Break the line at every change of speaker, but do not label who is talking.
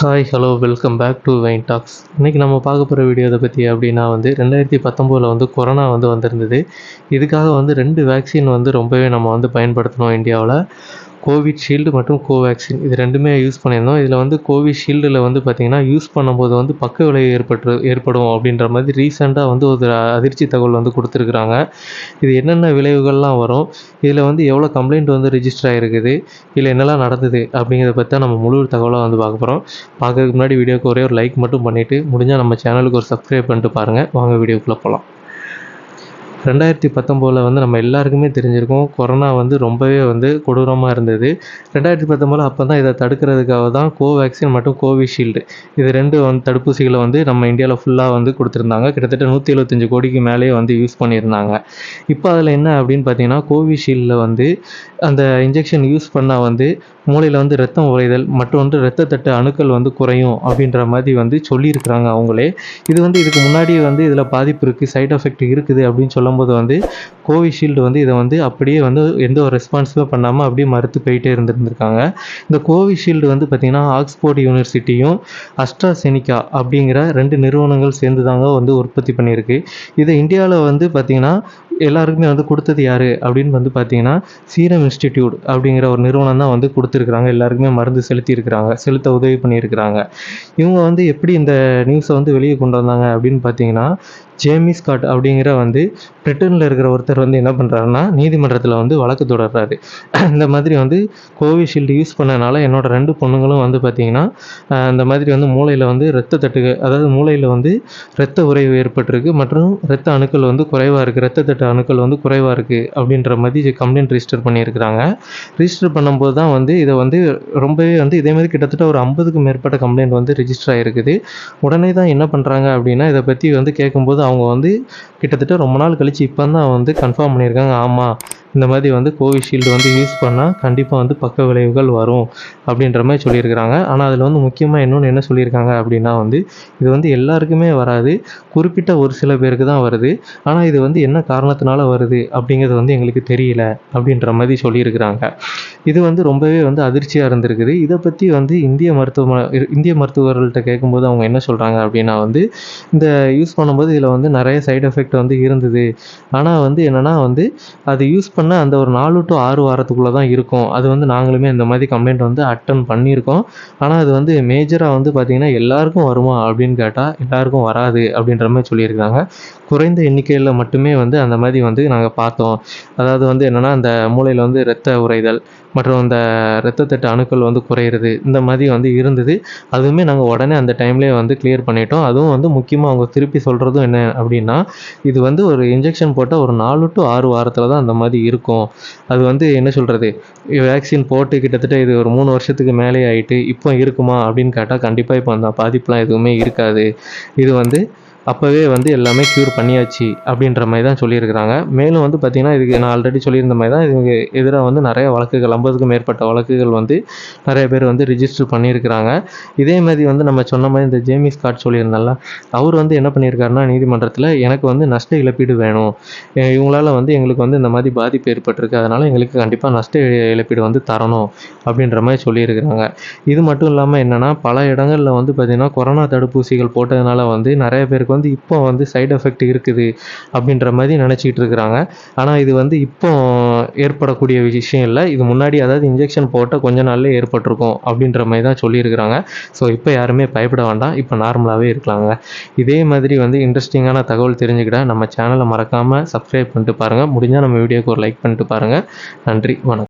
Hi hello welcome back to wine talks இன்றைக்கி நம்ம பார்க்க போகிற வீடியோ இதை பற்றி அப்படின்னா வந்து ரெண்டாயிரத்தி பத்தொம்போதில் வந்து கொரோனா வந்து வந்திருந்தது. இதுக்காக வந்து ரெண்டு வேக்சின் வந்து ரொம்பவே நம்ம வந்து பயன்படுத்தினோம் இந்தியாவில். கோவிட்ஷீல்டு மற்றும் கோவேக்சின் இது ரெண்டுமே யூஸ் பண்ணியிருந்தோம். இதில் வந்து கோவிஷீல்டில் வந்து பார்த்திங்கன்னா யூஸ் பண்ணும்போது வந்து பக்க விளைவு ஏற்பட்டு ஏற்படும் அப்படின்ற மாதிரி ரீசெண்டாக வந்து ஒரு அதிர்ச்சி தகவல் வந்து கொடுத்துருக்குறாங்க. இது என்னென்ன விளைவுகள்லாம் வரும்? இதில் வந்து எவ்வளோ கம்ப்ளைண்ட் வந்து ரிஜிஸ்டர் ஆகிருக்குது இதில் என்னெல்லாம் நடந்தது? அப்படிங்கிறத பற்றி தான் நம்ம முழு தகவலாக வந்து பார்க்க போகிறோம் பார்க்கறதுக்கு முன்னாடி வீடியோக்கு ஒரே ஒரு லைக் மட்டும் பண்ணிவிட்டு முடிஞ்சால் நம்ம சேனலுக்கு ஒரு சப்ஸ்கிரைப் பண்ணிட்டு பாருங்கள் வாங்க வீடியோக்குள்ளே போகலாம் ரெண்டாயிரத்தி பத்தொம்போதில் வந்து நம்ம எல்லாருக்குமே தெரிஞ்சிருக்கும். கொரோனா வந்து ரொம்பவே வந்து கொடூரமாக இருந்தது. ரெண்டாயிரத்தி பத்தொம்போதில் அப்போ தான் இதை தடுக்கிறதுக்காக தான் கோவேக்சின் மற்றும் கோவிஷீல்டு இது ரெண்டு வந்து தடுப்பூசிகளை வந்து நம்ம இந்தியாவில் ஃபுல்லாக வந்து கொடுத்துருந்தாங்க. கிட்டத்தட்ட நூற்றி எழுபத்தஞ்சு கோடிக்கு மேலேயே வந்து யூஸ் பண்ணியிருந்தாங்க. இப்போ அதில் என்ன அப்படின்னு பார்த்தீங்கன்னா கோவிஷீல்டில் வந்து அந்த இன்ஜெக்ஷன் யூஸ் பண்ணால் வந்து மூளையில் வந்து ரத்தம் உறைதல் மற்றொன்று ரத்தத்தட்டு அணுக்கள் வந்து குறையும் அப்படின்ற மாதிரி வந்து சொல்லியிருக்கிறாங்க அவங்களே. இது வந்து இதுக்கு முன்னாடி வந்து இதில் பாதிப்பு இருக்குது சைட் எஃபெக்ட் இருக்குது அப்படின்னு சொல்லும்போது வந்து கோவிஷீல்டு வந்து இதை வந்து அப்படியே வந்து எந்த ஒரு ரெஸ்பான்ஸுமே பண்ணாமல் அப்படியே மறுத்து போயிட்டே இருந்திருந்திருக்காங்க. இந்த கோவிஷீல்டு வந்து பார்த்திங்கன்னா ஆக்ஸ்போர்ட் யூனிவர்சிட்டியும் அஸ்ட்ராசெனிகா அப்படிங்கிற ரெண்டு நிறுவனங்கள் சேர்ந்து தாங்க வந்து உற்பத்தி பண்ணியிருக்கு. இதை இந்தியாவில் வந்து பார்த்திங்கன்னா எல்லாருக்குமே வந்து கொடுத்தது யார் அப்படின்னு வந்து பார்த்தீங்கன்னா சீரம் இன்ஸ்டிடியூட் அப்படிங்கிற ஒரு நிறுவனம் தான் வந்து கொடுத்துருக்குறாங்க. எல்லாருக்குமே மருந்து செலுத்தியிருக்கிறாங்க செலுத்த உதவி பண்ணியிருக்கிறாங்க. இவங்க வந்து எப்படி இந்த நியூஸை வந்து வெளியே கொண்டு வந்தாங்க அப்படின்னு பார்த்தீங்கன்னா ஜேமி ஸ்காட் அப்படிங்கிற வந்து பிரிட்டனில் இருக்கிற ஒருத்தர் வந்து என்ன பண்ணுறாருன்னா நீதிமன்றத்தில் வந்து வழக்கு தொடர்றாரு. இந்த மாதிரி வந்து கோவிஷீல்டு யூஸ் பண்ணனால என்னோடய ரெண்டு பொண்ணுங்களும் வந்து பார்த்திங்கன்னா இந்த மாதிரி வந்து மூளையில் வந்து ரத்த தட்டுகள் அதாவது மூளையில் வந்து ரத்த உறைவு ஏற்பட்டிருக்கு மற்றும் ரத்த அணுக்கள் வந்து குறைவாக இருக்குது ரத்த தட்டு அணுக்கள் வந்து குறைவாக இருக்குது அப்படின்ற மாதிரி கம்ப்ளைண்ட் ரிஜிஸ்டர் பண்ணியிருக்கிறாங்க. ரிஜிஸ்டர் பண்ணும்போது தான் வந்து இதை வந்து ரொம்பவே வந்து இதேமாதிரி கிட்டத்தட்ட ஒரு ஐம்பதுக்கும் மேற்பட்ட கம்ப்ளைண்ட் வந்து ரிஜிஸ்டர் ஆகிருக்குது உடனே தான் என்ன பண்ணுறாங்க அப்படின்னா இதை பற்றி வந்து கேட்கும்போது அவங்க வந்து கிட்டத்தட்ட ரொம்ப நாள் கழித்து இப்போ தான் வந்து கன்ஃபார்ம் பண்ணியிருக்காங்க. ஆமாம் இந்த மாதிரி வந்து கோவிஷீல்டு வந்து யூஸ் பண்ணால் கண்டிப்பாக வந்து பக்க விளைவுகள் வரும் அப்படின்ற மாதிரி சொல்லியிருக்கிறாங்க. ஆனால் அதில் வந்து முக்கியமாக இன்னொன்று என்ன சொல்லியிருக்காங்க அப்படின்னா வந்து இது வந்து எல்லாருக்குமே வராது. குறிப்பிட்ட ஒரு சில பேருக்கு தான் வருது. ஆனால் இது வந்து என்ன காரணத்தினால வருது அப்படிங்கிறது வந்து எங்களுக்கு தெரியல அப்படின்ற மாதிரி சொல்லியிருக்கிறாங்க. இது வந்து ரொம்பவே வந்து அதிர்ச்சியாக இருந்திருக்குது. இதை பற்றி வந்து இந்திய மருத்துவ இந்திய மருத்துவர்கள்ட்ட கேட்கும்போது அவங்க என்ன சொல்கிறாங்க அப்படின்னா வந்து இந்த யூஸ் பண்ணும்போது இதில் வந்து நிறைய சைடு எஃபெக்ட் வந்து இருந்தது. ஆனால் வந்து என்னென்னா வந்து அது யூஸ் பண்ண அந்த ஒரு நாலு டு ஆறு வாரத்துக்குள்ளே தான் இருக்கும். அது வந்து நாங்களுமே இந்த மாதிரி கம்ப்ளைண்ட் வந்து அட்டன் பண்ணியிருக்கோம். ஆனால் அது வந்து மேஜராக வந்து பார்த்திங்கன்னா எல்லாருக்கும் வருமா அப்படின்னு கேட்டால் எல்லாருக்கும் வராது அப்படின்ற மாதிரி சொல்லியிருக்காங்க குறைந்த எண்ணிக்கையில் மட்டுமே வந்து அந்த மாதிரி வந்து நாங்கள் பார்த்தோம். அதாவது வந்து என்னென்னா அந்த மூளையில் வந்து இரத்த உறைதல் மற்றும் அந்த இரத்தத்தட்டு அணுக்கள் வந்து குறையிறது இந்த மாதிரி வந்து இருந்தது. அதுவுமே நாங்கள் உடனே அந்த டைம்லேயே வந்து கிளியர் பண்ணிட்டோம். அதுவும் வந்து முக்கியமாக அவங்க திருப்பி சொல்கிறதும் என்ன அப்படின்னா இது வந்து ஒரு இன்ஜெக்ஷன் போட்டால் ஒரு நாலு டு ஆறு வாரத்தில் தான் அந்த மாதிரி இருக்கும். அது வந்து என்ன சொல்கிறது வேக்சின் போட்டு கிட்டத்தட்ட இது ஒரு மூணு வருஷத்துக்கு மேலே ஆகிட்டு இப்போ இருக்குமா அப்படின்னு கேட்டால் கண்டிப்பாக இப்போ அந்த பாதிப்புலாம் எதுவுமே இருக்காது. இது வந்து அப்போவே வந்து எல்லாமே க்யூர் பண்ணியாச்சு அப்படின்ற மாதிரி தான் சொல்லியிருக்கிறாங்க. மேலும் வந்து பார்த்திங்கன்னா இதுக்கு நான் ஆல்ரெடி சொல்லியிருந்த மாதிரி தான் இதுக்கு எதிராக வந்து நிறைய வழக்குகள் ஐம்பதுக்கும் மேற்பட்ட வழக்குகள் வந்து நிறைய பேர் வந்து ரிஜிஸ்டர் பண்ணியிருக்கிறாங்க. இதே மாதிரி வந்து நம்ம சொன்ன மாதிரி இந்த ஜேமி ஸ்காட் சொல்லியிருந்தால அவர் வந்து என்ன பண்ணியிருக்காருன்னா நீதிமன்றத்தில் எனக்கு வந்து நஷ்ட இழப்பீடு வேணும். இவங்களால வந்து எங்களுக்கு வந்து இந்த மாதிரி பாதிப்பு ஏற்பட்டிருக்கு. அதனால் எங்களுக்கு கண்டிப்பாக நஷ்ட இழப்பீடு வந்து தரணும் அப்படின்ற மாதிரி சொல்லியிருக்கிறாங்க. இது மட்டும் இல்லாமல் என்னென்னா பல இடங்களில் வந்து பார்த்திங்கன்னா கொரோனா தடுப்பூசிகள் போட்டதுனால வந்து நிறைய பேருக்கு வந்து வந்து இப்போ வந்து சைடு எஃபெக்ட் இருக்குது அப்படின்ற மாதிரி நினச்சிக்கிட்டு இருக்கிறாங்க. ஆனால் இது வந்து இப்போ ஏற்படக்கூடிய விஷயம் இல்லை. இது முன்னாடி அதாவது இன்ஜெக்ஷன் போட்டால் கொஞ்ச நாள்லேயே ஏற்பட்டிருக்கும் அப்படின்ற மாதிரி தான் சொல்லியிருக்கிறாங்க. ஸோ இப்போ யாருமே பயப்பட வேண்டாம். இப்போ நார்மலாகவே இருக்கலாங்க. இதே மாதிரி வந்து இன்ட்ரெஸ்டிங்கான தகவல் தெரிஞ்சுக்கிட நம்ம சேனலை மறக்காமல் சப்ஸ்கிரைப் பண்ணிட்டு பாருங்கள் முடிஞ்சால் நம்ம வீடியோக்கு ஒரு லைக் பண்ணிட்டு பாருங்கள் நன்றி வணக்கம்.